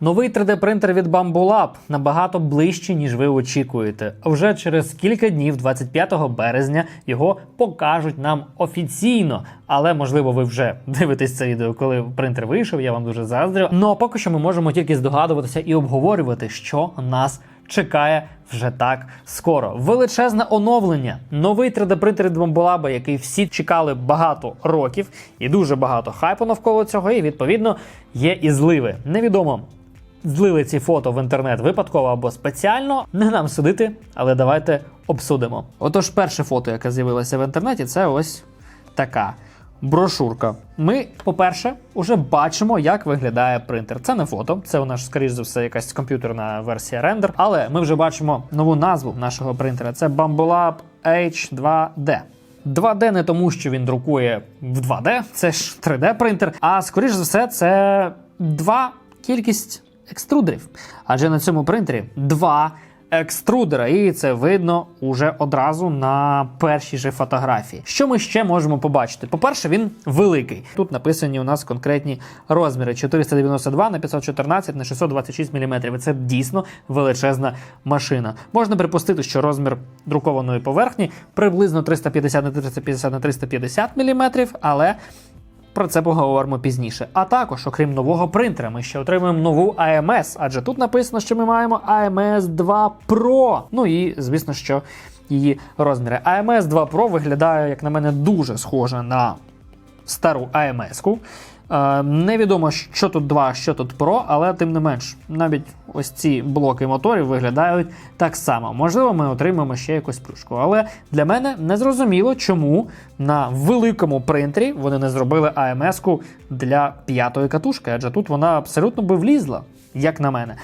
Новий 3D-принтер від Bamboo набагато ближче, ніж ви очікуєте. Вже через кілька днів, 25 березня, його покажуть нам офіційно. Але можливо, ви вже дивитесь це відео, коли принтер вийшов. Я вам дуже заздрю. Ну а поки що ми можемо тільки здогадуватися і обговорювати, що нас чекає вже так скоро. Величезне оновлення. Новий 3D-принтер від Bambolab, який всі чекали багато років, і дуже багато хайпу навколо цього. І відповідно є і зливи. Невідомо. Злили ці фото в інтернет випадково або спеціально. Не нам судити, але давайте обсудимо. Отож, перше фото, яке з'явилося в інтернеті, це ось така брошурка. Ми, по-перше, уже бачимо, як виглядає принтер. Це не фото, це у нас, скоріш за все, якась комп'ютерна версія рендер. Але ми вже бачимо нову назву нашого принтера. Це Bambolab H2D. 2D не тому, що він друкує в 2D, це ж 3D принтер. А скоріш за все, це два кількість екструдерів. Адже на цьому принтері два екструдера, і це видно уже одразу на першій же фотографії. Що ми ще можемо побачити? По-перше, він великий. Тут написані у нас конкретні розміри: 492 на 514 на 626 мм. Це дійсно величезна машина. Можна припустити, що розмір друкованої поверхні приблизно 350 на 350 на 350 мм, але про це поговоримо пізніше. А також, окрім нового принтера, ми ще отримуємо нову AMS, адже тут написано, що ми маємо AMS 2 Pro. Ну і звісно, що її розміри. AMS 2 Pro виглядає, як на мене, дуже схоже на стару AMS-ку. Е, невідомо, що тут 2, що тут Pro, але тим не менш, навіть ось ці блоки моторів виглядають так само. Можливо, ми отримаємо ще якусь плюшку. Але для мене не зрозуміло, чому на великому принтері вони не зробили AMS-ку для п'ятої катушки, адже тут вона абсолютно би влізла, як на мене.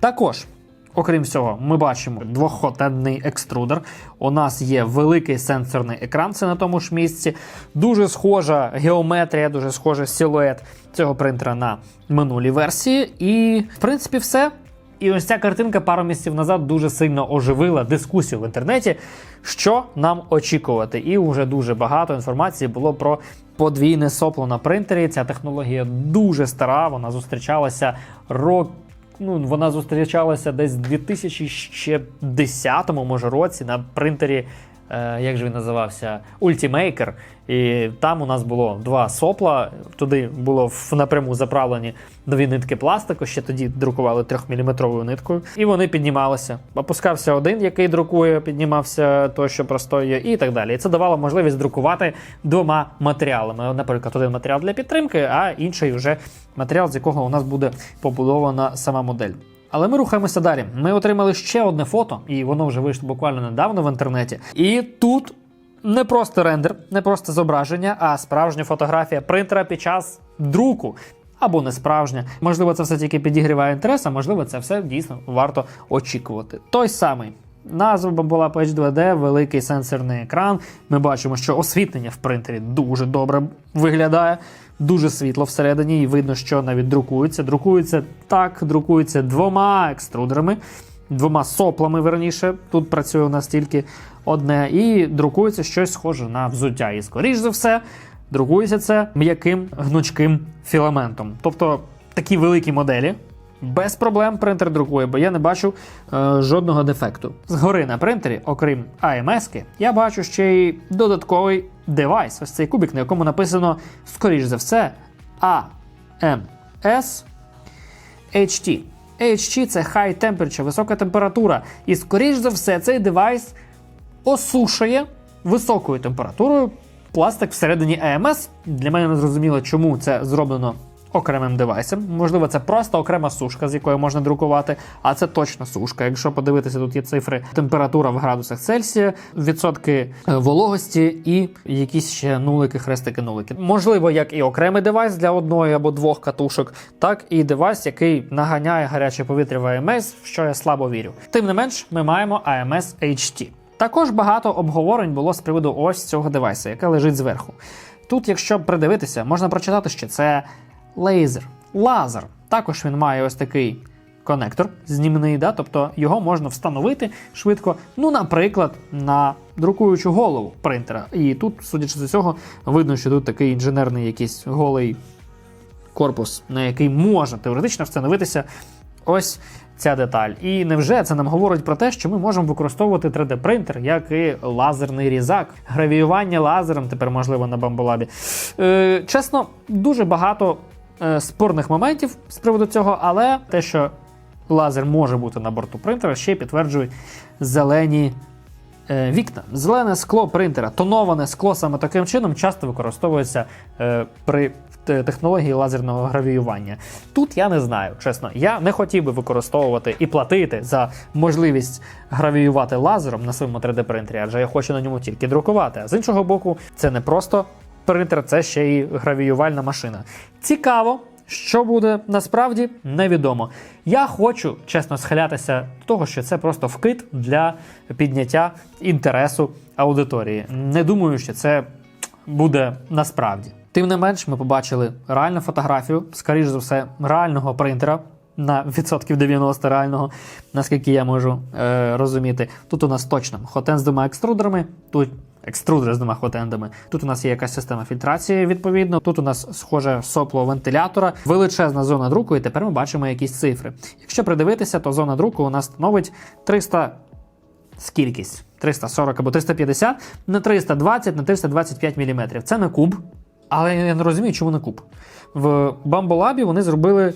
Також. Окрім всього, ми бачимо двохходний екструдер. У нас є великий сенсорний екран, це на тому ж місці. Дуже схожа геометрія, дуже схожий силует цього принтера на минулій версії. І, в принципі, все. І ось ця картинка пару місяців назад дуже сильно оживила дискусію в інтернеті, що нам очікувати. І вже дуже багато інформації було про подвійне сопло на принтері. Ця технологія дуже стара, вона зустрічалася рок ну, вона зустрічалася десь в 2010 може році на принтері. Е, Як же він називався? Ultimaker. І там у нас було два сопла. Туди було напряму заправлені дві нитки пластику. Ще тоді друкували 3-мм ниткою. І вони піднімалися. Опускався один, який друкує, піднімався той, що простоює, і так далі. І це давало можливість друкувати двома матеріалами. Наприклад, один матеріал для підтримки, а інший вже матеріал, з якого у нас буде побудована сама модель. Але ми рухаємося далі. Ми отримали ще одне фото, і воно вже вийшло буквально недавно в інтернеті. І тут не просто рендер, не просто зображення, а справжня фотографія принтера під час друку. Або не справжня. Можливо, це все тільки підігріває інтерес, а можливо, це все дійсно варто очікувати. Той самий. Назва була H2D, великий сенсорний екран. Ми бачимо, що освітлення в принтері дуже добре виглядає, дуже світло всередині, і видно, що навіть друкується. Друкується так, друкується двома екструдерами, двома соплами верніше. Тут працює у нас тільки одне, і друкується щось схоже на взуття. І скоріш за все, друкується це м'яким гнучким філаментом. Тобто такі великі моделі. Без проблем принтер друкує, бо я не бачу е, жодного дефекту. Згори на принтері, окрім AMS, я бачу ще й додатковий девайс. Ось цей кубик, на якому написано, скоріш за все, AMS HT. HT це High Temperature, висока температура. І скоріш за все, цей девайс осушує високою температурою пластик всередині AMS. Для мене не зрозуміло, чому це зроблено окремим девайсом. Можливо, це просто окрема сушка, з якої можна друкувати, а це точно сушка. Якщо подивитися, тут є цифри температура в градусах Цельсія, відсотки е, вологості і якісь ще нулики, хрестики, нулики. Можливо, як і окремий девайс для одної або двох катушок, так і девайс, який наганяє гаряче повітря в AMS, в що я слабо вірю. Тим не менш, ми маємо AMS HT. Також багато обговорень було з приводу ось цього девайса, яке лежить зверху. Тут, якщо придивитися, можна прочитати, що це лазер. Лазер. Також він має ось такий конектор знімний, да? тобто його можна встановити швидко, ну, наприклад, на друкуючу голову принтера. І тут, судячи з цього, видно, що тут такий інженерний якийсь голий корпус, на який може теоретично встановитися ось ця деталь. І невже це нам говорить про те, що ми можемо використовувати 3D-принтер, як і лазерний різак, гравіювання лазером тепер можливо на бамболабі. Е, чесно, дуже багато спорних моментів з приводу цього, але те, що лазер може бути на борту принтера, ще підтверджують зелені е, вікна. Зелене скло принтера, тоноване скло саме таким чином часто використовується е, при технології лазерного гравіювання. Тут я не знаю, чесно. Я не хотів би використовувати і платити за можливість гравіювати лазером на своєму 3D-принтері, адже я хочу на ньому тільки друкувати. А з іншого боку, це не просто принтер, це ще й гравіювальна машина. Цікаво. Що буде насправді невідомо. Я хочу чесно схилятися до того, що це просто вкид для підняття інтересу аудиторії. Не думаю, що це буде насправді. Тим не менш, ми побачили реальну фотографію, скоріш за все, реального принтера. На відсотків 90 реального, наскільки я можу е, розуміти. Тут у нас точно хотен з двома екструдерами, тут екструдер з двома хотендами. Тут у нас є якась система фільтрації, відповідно. Тут у нас схоже сопло вентилятора, величезна зона друку, і тепер ми бачимо якісь цифри. Якщо придивитися, то зона друку у нас становить 300 скількись 340 або 350 на 320 на 325 мм. Це не куб, але я не розумію, чому не куб. В Bambolab вони зробили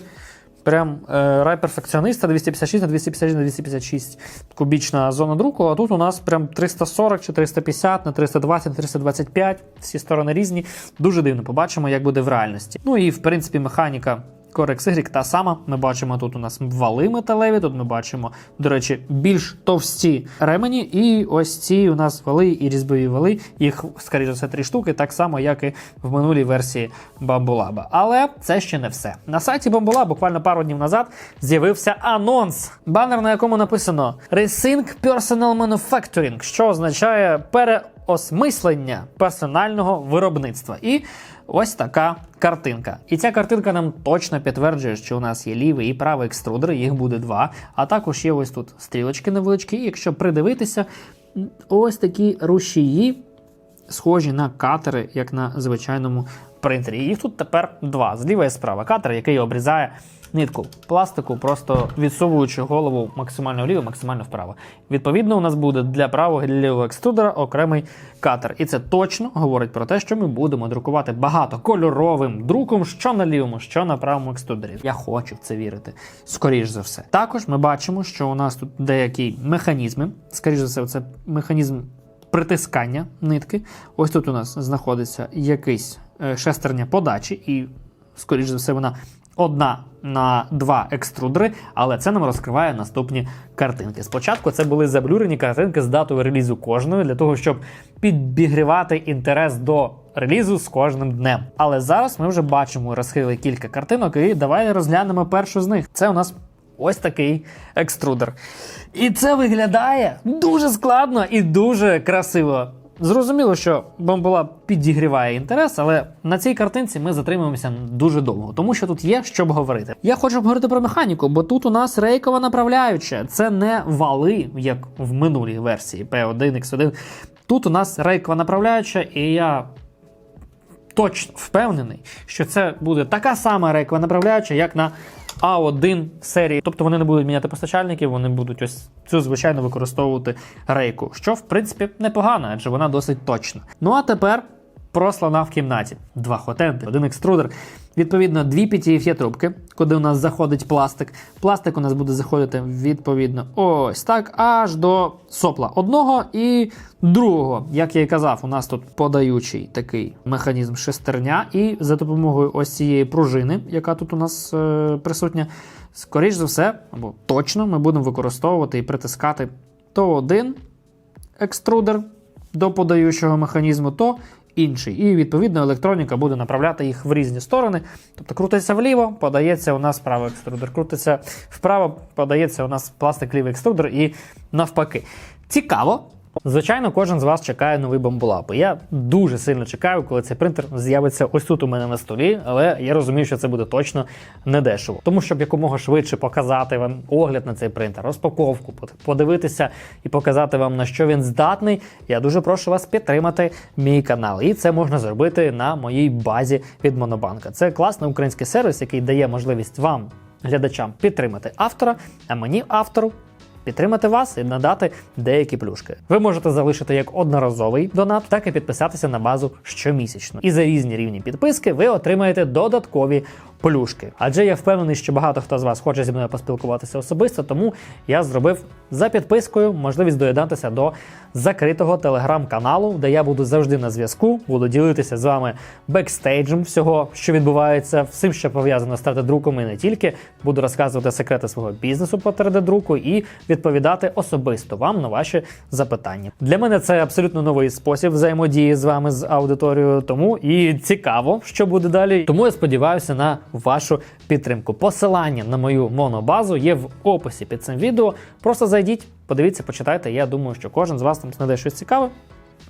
прям е, рай перфекціониста 256 на 256 на 256 кубічна зона друку, а тут у нас прям 340 чи 350 на 320 на 325, всі сторони різні. Дуже дивно побачимо, як буде в реальності. Ну і в принципі механіка Corex Y та сама. Ми бачимо тут у нас вали металеві, тут ми бачимо, до речі, більш товсті ремені, і ось ці у нас вали і різьбові вали. Їх, скоріше все, три штуки, так само, як і в минулій версії Bambolab. Але це ще не все. На сайті Bambolab буквально пару днів назад з'явився анонс, банер, на якому написано Resync Personal Manufacturing, що означає переосмислення персонального виробництва. І ось така картинка. І ця картинка нам точно підтверджує, що у нас є лівий і правий екструдер, їх буде два. А також є ось тут стрілочки невеличкі. І якщо придивитися, ось такі рушії, схожі на катери, як на звичайному принтері. Їх тут тепер два. Зліва і справа катер, який обрізає нитку пластику, просто відсовуючи голову максимально вліво, максимально вправо. Відповідно, у нас буде для правого і для лівого екструдера окремий катер. І це точно говорить про те, що ми будемо друкувати багато кольоровим друком, що на лівому, що на правому екструдері. Я хочу в це вірити. Скоріш за все. Також ми бачимо, що у нас тут деякі механізми. Скоріш за все, це механізм притискання нитки. Ось тут у нас знаходиться якийсь е, шестерня подачі, і, скоріш за все, вона одна на два екструдери, але це нам розкриває наступні картинки. Спочатку це були заблюрені картинки з датою релізу кожної для того, щоб підбігрівати інтерес до релізу з кожним днем. Але зараз ми вже бачимо розхили кілька картинок, і давай розглянемо першу з них. Це у нас ось такий екструдер. І це виглядає дуже складно і дуже красиво. Зрозуміло, що бомбола підігріває інтерес, але на цій картинці ми затримуємося дуже довго, тому що тут є що говорити. Я хочу говорити про механіку, бо тут у нас рейкова направляюча. Це не вали, як в минулій версії P1, X1. Тут у нас рейкова направляюча, і я точно впевнений, що це буде така сама рейкова направляюча, як на А1 серії. Тобто вони не будуть міняти постачальників, вони будуть ось цю звичайно використовувати рейку, що в принципі непогано, адже вона досить точна. Ну а тепер про слона в кімнаті. Два хотенти, один екструдер. Відповідно, дві PTFE трубки, куди у нас заходить пластик. Пластик у нас буде заходити відповідно ось так, аж до сопла одного і другого. Як я і казав, у нас тут подаючий такий механізм шестерня, і за допомогою ось цієї пружини, яка тут у нас е, присутня, скоріш за все, або точно ми будемо використовувати і притискати то один екструдер до подаючого механізму, то інший. І відповідно електроніка буде направляти їх в різні сторони. Тобто крутиться вліво, подається у нас правий екструдер, крутиться вправо, подається у нас пластик лівий екструдер і навпаки. Цікаво. Звичайно, кожен з вас чекає новий бамбулап. Я дуже сильно чекаю, коли цей принтер з'явиться ось тут у мене на столі, але я розумію, що це буде точно не дешево. Тому щоб якомога швидше показати вам огляд на цей принтер, розпаковку, подивитися і показати вам на що він здатний. Я дуже прошу вас підтримати мій канал. І це можна зробити на моїй базі від Монобанка. Це класний український сервіс, який дає можливість вам глядачам підтримати автора, а мені автору. Підтримати вас і надати деякі плюшки. Ви можете залишити як одноразовий донат, так і підписатися на базу щомісячно. І за різні рівні підписки ви отримаєте додаткові плюшки. Адже я впевнений, що багато хто з вас хоче зі мною поспілкуватися особисто, тому я зробив за підпискою можливість доєднатися до закритого телеграм-каналу, де я буду завжди на зв'язку, буду ділитися з вами бекстейджем всього, що відбувається, всім, що пов'язано з 3D-друком і не тільки. Буду розказувати секрети свого бізнесу по 3D-друку і відповідати особисто вам на ваші запитання. Для мене це абсолютно новий спосіб взаємодії з вами з аудиторією, тому і цікаво, що буде далі. Тому я сподіваюся на вашу підтримку. Посилання на мою монобазу є в описі під цим відео. Просто зайдіть, подивіться, почитайте. Я думаю, що кожен з вас там знайде щось цікаве.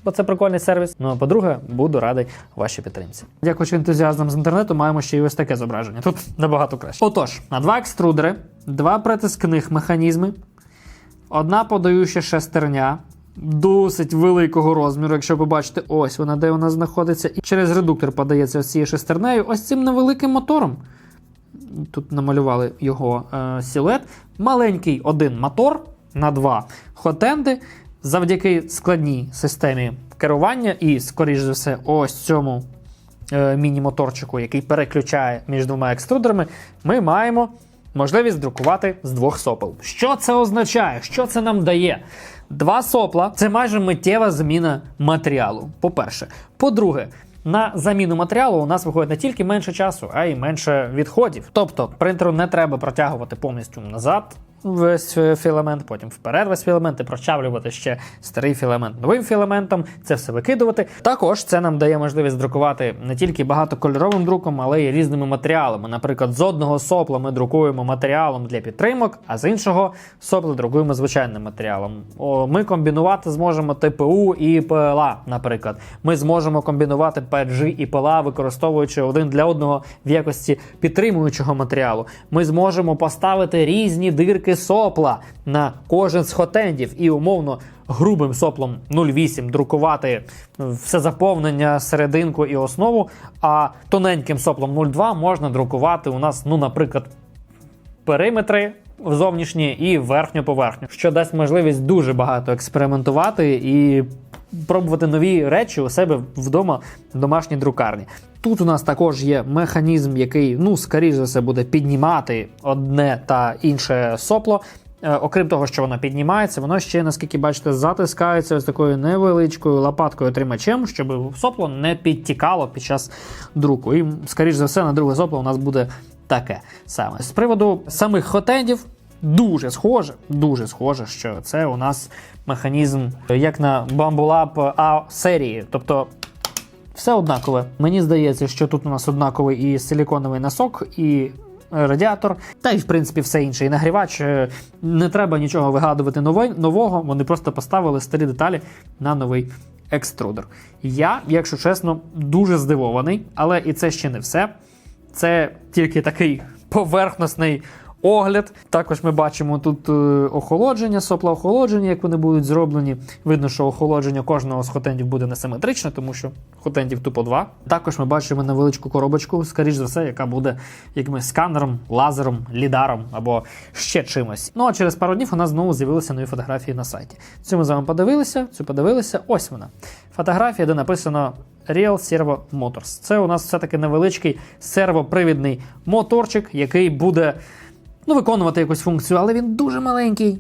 Бо це прикольний сервіс. Ну а по-друге, буду радий вашій підтримці. Дякуючи ентузіазмам з інтернету, маємо ще й ось таке зображення. Тут набагато краще. Отож, на два екструдери, два притискних механізми, одна подаюча шестерня. Досить великого розміру, якщо ви бачите, ось вона де нас знаходиться, і через редуктор подається ось цією шестернею, ось цим невеликим мотором. Тут намалювали його е, силует. Маленький один мотор на два хотенди завдяки складній системі керування і, скоріш за все, ось цьому е, міні-моторчику, який переключає між двома екструдерами, ми маємо можливість друкувати з двох сопел. Що це означає? Що це нам дає? Два сопла це майже миттєва заміна матеріалу. По-перше. По-друге, на заміну матеріалу у нас виходить не тільки менше часу, а й менше відходів. Тобто принтеру не треба протягувати повністю назад весь е, філамент, потім вперед весь філамент і прочавлювати ще старий філамент новим філаментом, це все викидувати. Також це нам дає можливість друкувати не тільки багатокольоровим друком, але й різними матеріалами. Наприклад, з одного сопла ми друкуємо матеріалом для підтримок, а з іншого сопла друкуємо звичайним матеріалом. Ми комбінувати зможемо ТПУ і ПЛА, наприклад. Ми зможемо комбінувати PG і ПЛА, використовуючи один для одного в якості підтримуючого матеріалу. Ми зможемо поставити різні дирки сопла на кожен з хотендів і умовно грубим соплом 0,8 друкувати все заповнення, серединку і основу. А тоненьким соплом 0,2 можна друкувати у нас, ну, наприклад, периметри В зовнішні і верхню поверхню, що дасть можливість дуже багато експериментувати і пробувати нові речі у себе вдома в домашній друкарні. Тут у нас також є механізм, який, ну, скоріш за все, буде піднімати одне та інше сопло. Е, Окрім того, що воно піднімається, воно ще, наскільки бачите, затискається ось такою невеличкою лопаткою тримачем, щоб сопло не підтікало під час друку. І, скоріш за все, на друге сопло у нас буде таке саме. З приводу самих хотендів, дуже схоже, дуже схоже, що це у нас механізм, як на Bamboo А серії. Тобто все однакове. Мені здається, що тут у нас однаковий і силіконовий носок, і радіатор, та й в принципі все інше. І нагрівач Е, не треба нічого вигадувати нового. Вони просто поставили старі деталі на новий екструдер. Я, якщо чесно, дуже здивований, але і це ще не все. Це тільки такий поверхностний огляд. Також ми бачимо тут е, охолодження, сопла охолодження, як вони будуть зроблені. Видно, що охолодження кожного з хотендів буде несиметричне, тому що хотендів тупо два. Також ми бачимо невеличку коробочку, скоріш за все, яка буде якимось сканером, лазером, лідаром або ще чимось. Ну а через пару днів у нас знову з'явилися нові фотографії на сайті. Цю ми з вами подивилися, цю подивилися. Ось вона. Фотографія, де написано Real Servo Motors. Це у нас все-таки невеличкий сервопривідний моторчик, який буде ну, виконувати якусь функцію, але він дуже маленький.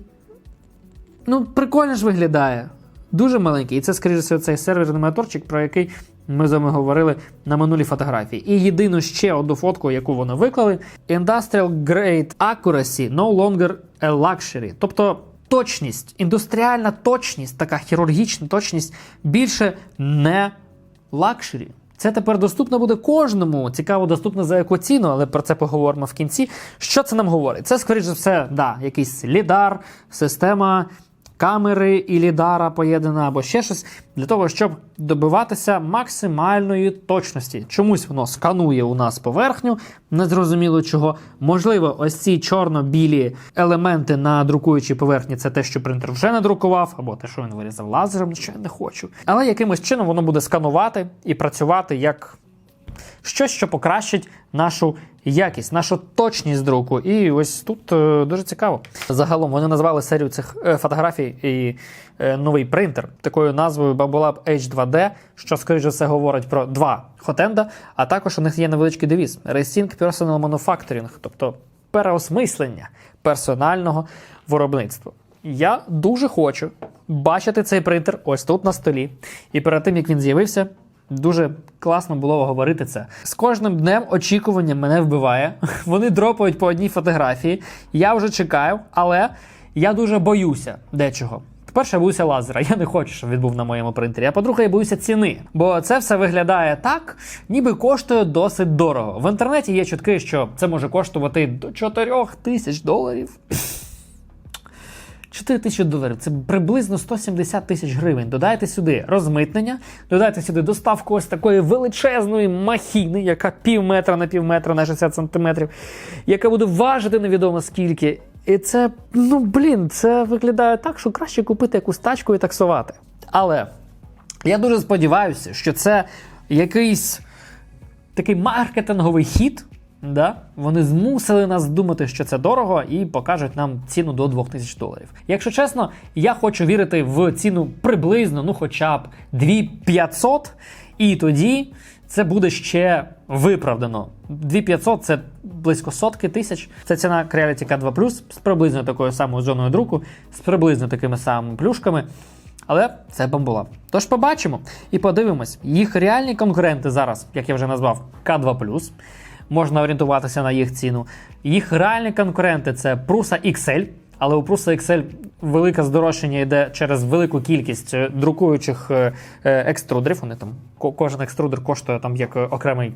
Ну, прикольно ж виглядає. Дуже маленький. І це, скоріше цей серверний моторчик, про який ми з вами говорили на минулій фотографії. І єдину ще одну фотку, яку вони виклали: Industrial Grade Accuracy no longer a luxury. Тобто точність, індустріальна точність, така хірургічна точність більше не лакшері. Це тепер доступно буде кожному. Цікаво, доступно за яку ціну, але про це поговоримо в кінці. Що це нам говорить? Це, скоріш за все, да, якийсь лідар, система камери і лідара поєднана або ще щось для того, щоб добиватися максимальної точності. Чомусь воно сканує у нас поверхню, незрозуміло чого. Можливо, ось ці чорно-білі елементи на друкуючій поверхні це те, що принтер вже надрукував, або те, що він вирізав лазером, що я не хочу. Але якимось чином воно буде сканувати і працювати як Щось, що покращить нашу якість, нашу точність друку. І ось тут е, дуже цікаво. Загалом вони назвали серію цих е, фотографій і е, новий принтер такою назвою Bambolab H2D, що, скоріш за все, говорить про два хотенда, а також у них є невеличкий девіз Rethink Personal Manufacturing, тобто переосмислення персонального виробництва. Я дуже хочу бачити цей принтер ось тут на столі. І перед тим як він з'явився, дуже класно було говорити це. З кожним днем очікування мене вбиває. Вони дропають по одній фотографії. Я вже чекаю, але я дуже боюся дечого. По-перше, я боюся лазера. Я не хочу, щоб він був на моєму принтері. А по-друге, я боюся ціни. Бо це все виглядає так, ніби коштує досить дорого. В інтернеті є чутки, що це може коштувати до 4 тисяч доларів. 4 тисячі доларів це приблизно 170 тисяч гривень. Додайте сюди розмитнення, додайте сюди доставку ось такої величезної махіни, яка пів метра на пів метра на 60 сантиметрів, яка буде важити невідомо скільки. І це, ну блін, це виглядає так, що краще купити якусь тачку і таксувати. Але я дуже сподіваюся, що це якийсь такий маркетинговий хід. Да? Вони змусили нас думати, що це дорого, і покажуть нам ціну до 2000 доларів. Якщо чесно, я хочу вірити в ціну приблизно, ну хоча б 2500, і тоді це буде ще виправдано. 2500 це близько сотки тисяч. Це ціна Creality K2 з приблизно такою самою зоною друку, з приблизно такими самими плюшками. Але це бамбула. Тож побачимо і подивимось, їх реальні конкуренти зараз, як я вже назвав, К2 можна орієнтуватися на їх ціну. Їх реальні конкуренти це Prusa XL, але у Prusa XL велике здорожчання йде через велику кількість е, друкуючих е, е, екструдерів. Вони там кожен екструдер коштує там як окремий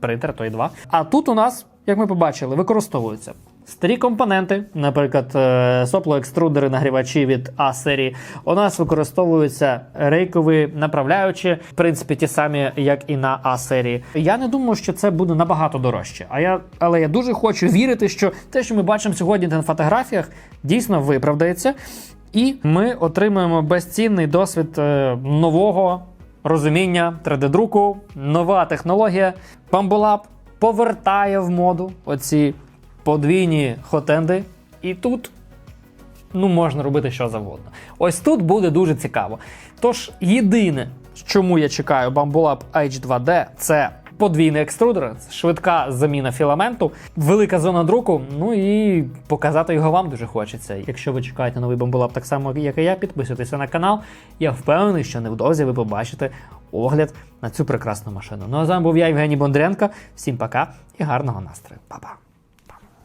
принтер, то і два. А тут у нас, як ми побачили, використовуються. Старі компоненти, наприклад, е, соплоекструдери, нагрівачі від А серії, у нас використовуються рейкові направляючі, в принципі, ті самі, як і на А серії. Я не думаю, що це буде набагато дорожче. А я, але я дуже хочу вірити, що те, що ми бачимо сьогодні на фотографіях, дійсно виправдається. І ми отримуємо безцінний досвід е, нового розуміння 3D-друку, нова технологія. Bambolab повертає в моду оці подвійні хотенди. І тут ну, можна робити що завгодно. Ось тут буде дуже цікаво. Тож, єдине, чому я чекаю Bambolab H2D, це подвійний екструдер, швидка заміна філаменту, велика зона друку. Ну і показати його вам дуже хочеться. Якщо ви чекаєте новий Bambolab так само, як і я, підписуйтеся на канал. Я впевнений, що невдовзі ви побачите огляд на цю прекрасну машину. Ну а з вами був я, Євгеній Бондренко. Всім пока і гарного настрою. Па-па.